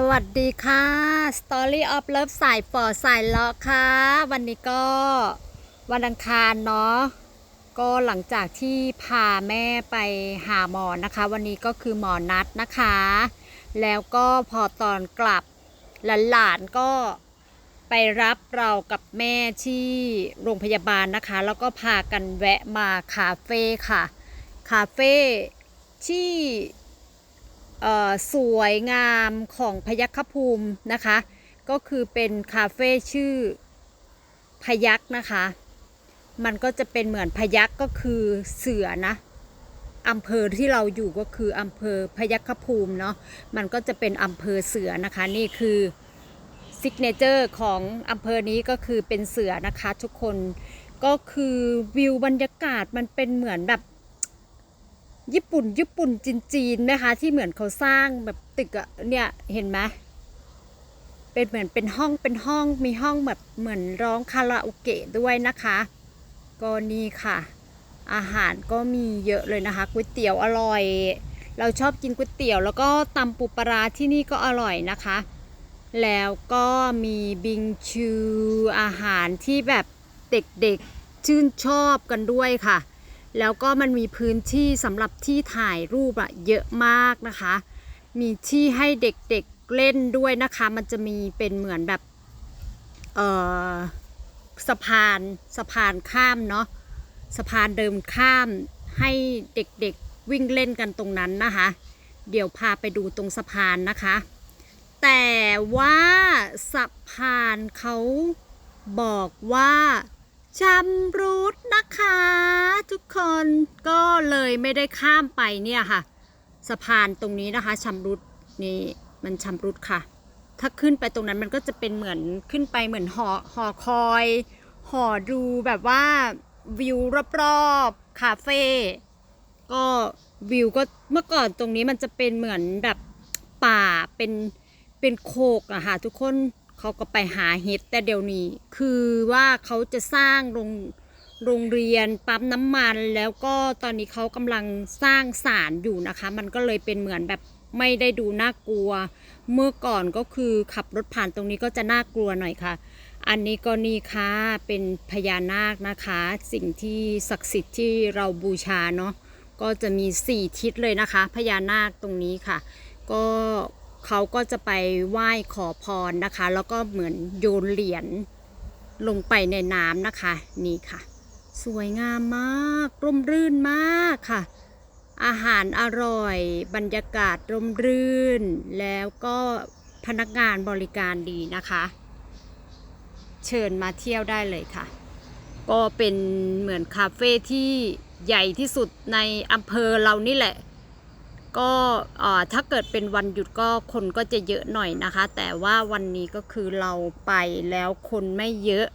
สวัสดีค่ะ Story of Love สายฝอสายเลาะค่ะ วันนี้ก็วันอังคารเนาะก็หลังจากที่พาแม่ไปหาหมอนะคะ วันนี้ก็คือหมอนัดนะคะ แล้วก็พอตอนกลับหลานๆก็ไปรับเรากับแม่ที่โรงพยาบาลนะคะ แล้วก็พากันแวะมาคาเฟ่ค่ะ คาเฟ่ที่ สวยงามของพยัคฆภูมินะคะ ก็คือเป็นคาเฟ่ชื่อพยัคนะคะ มันก็จะเป็นเหมือนพยัคก็คือเสือนะอำเภอที่เราอยู่ก็คืออำเภอพยัคฆภูมิเนาะมันก็จะเป็นอำเภอเสือนะคะนี่คือซิกเนเจอร์ของอำเภอนี้ก็คือเป็นเสือนะคะทุกคนก็คือวิวบรรยากาศมันเป็นเหมือนแบบ ญี่ปุ่น ญี่ปุ่นจีนจีนไหมคะที่เหมือนเขาสร้างแบบตึกอะเนี่ยเห็นไหมเป็นเหมือนเป็นห้องเป็นห้องมีห้องแบบเหมือนร้องคาราโอเกะด้วยนะคะก็นี่ค่ะ อาหารก็มีเยอะเลยนะคะก๋วยเตี๋ยวอร่อย เราชอบกินก๋วยเตี๋ยว แล้วก็ตำปูปลาร้าที่นี่ก็อร่อยนะคะ แล้วก็มีบิงชูอาหารที่แบบเด็กๆชื่นชอบกันด้วยค่ะ แล้วก็มันมีพื้นที่สำหรับที่ถ่ายรูปอะเยอะมากนะคะ มีที่ให้เด็กๆเล่นด้วยนะคะ มันจะมีเป็นเหมือนแบบเออสะพานสะพานข้ามเนาะสะพานเดิมข้ามให้เด็กๆวิ่งเล่นกันตรงนั้นนะคะ เดี๋ยวพาไปดูตรงสะพานนะคะ แต่ว่าสะพานเขาบอกว่า ชำรุดนะคะ ทุกคนก็เลยไม่ได้ข้ามไปเนี่ยค่ะ สะพานตรงนี้นะคะชำรุดนี่มันชำรุดค่ะ ถ้าขึ้นไปตรงนั้นมันก็จะเป็นเหมือนขึ้นไปเหมือนหอหอคอย หอดูแบบว่าวิวรอบๆคาเฟ่ก็วิวก็เมื่อก่อนตรงนี้มันจะเป็นเหมือนแบบป่าเป็นเป็นโคกอะค่ะทุกคน เขาก็ไปหาเห็ดแต่เดี๋ยวนี้ คือว่าเขาจะสร้างโรงโรงเรียนปั๊มน้ำมัน แล้วก็ตอนนี้เขากำลังสร้างศาลอยู่นะคะ มันก็เลยเป็นเหมือนแบบไม่ได้ดูน่ากลัว เมื่อก่อนก็คือขับรถผ่านตรงนี้ก็จะน่ากลัวหน่อยค่ะ อันนี้ก็นี่ค่ะเป็นพญานาคนะคะ สิ่งที่ศักดิ์สิทธิ์ที่เราบูชาเนาะก็จะมีสี่ทิศเลยนะคะ พญานาคตรงนี้ค่ะ ก็ เขาก็จะไปไหว้ขอพรนะคะ แล้วก็เหมือนโยนเหรียญลงไปในน้ำนะคะ นี่ค่ะ สวยงามมากร่มรื่นมากค่ะ อาหารอร่อย บรรยากาศร่มรื่น แล้วก็พนักงานบริการดีนะคะ เชิญมาเที่ยวได้เลยค่ะ ก็เป็นเหมือนคาเฟ่ที่ใหญ่ที่สุดในอำเภอเรานี่แหละ ก็ถ้าเกิดเป็นวันหยุดก็คนก็จะเยอะหน่อยนะคะ แต่ว่าวันนี้ก็คือเราไปแล้วคนไม่เยอะ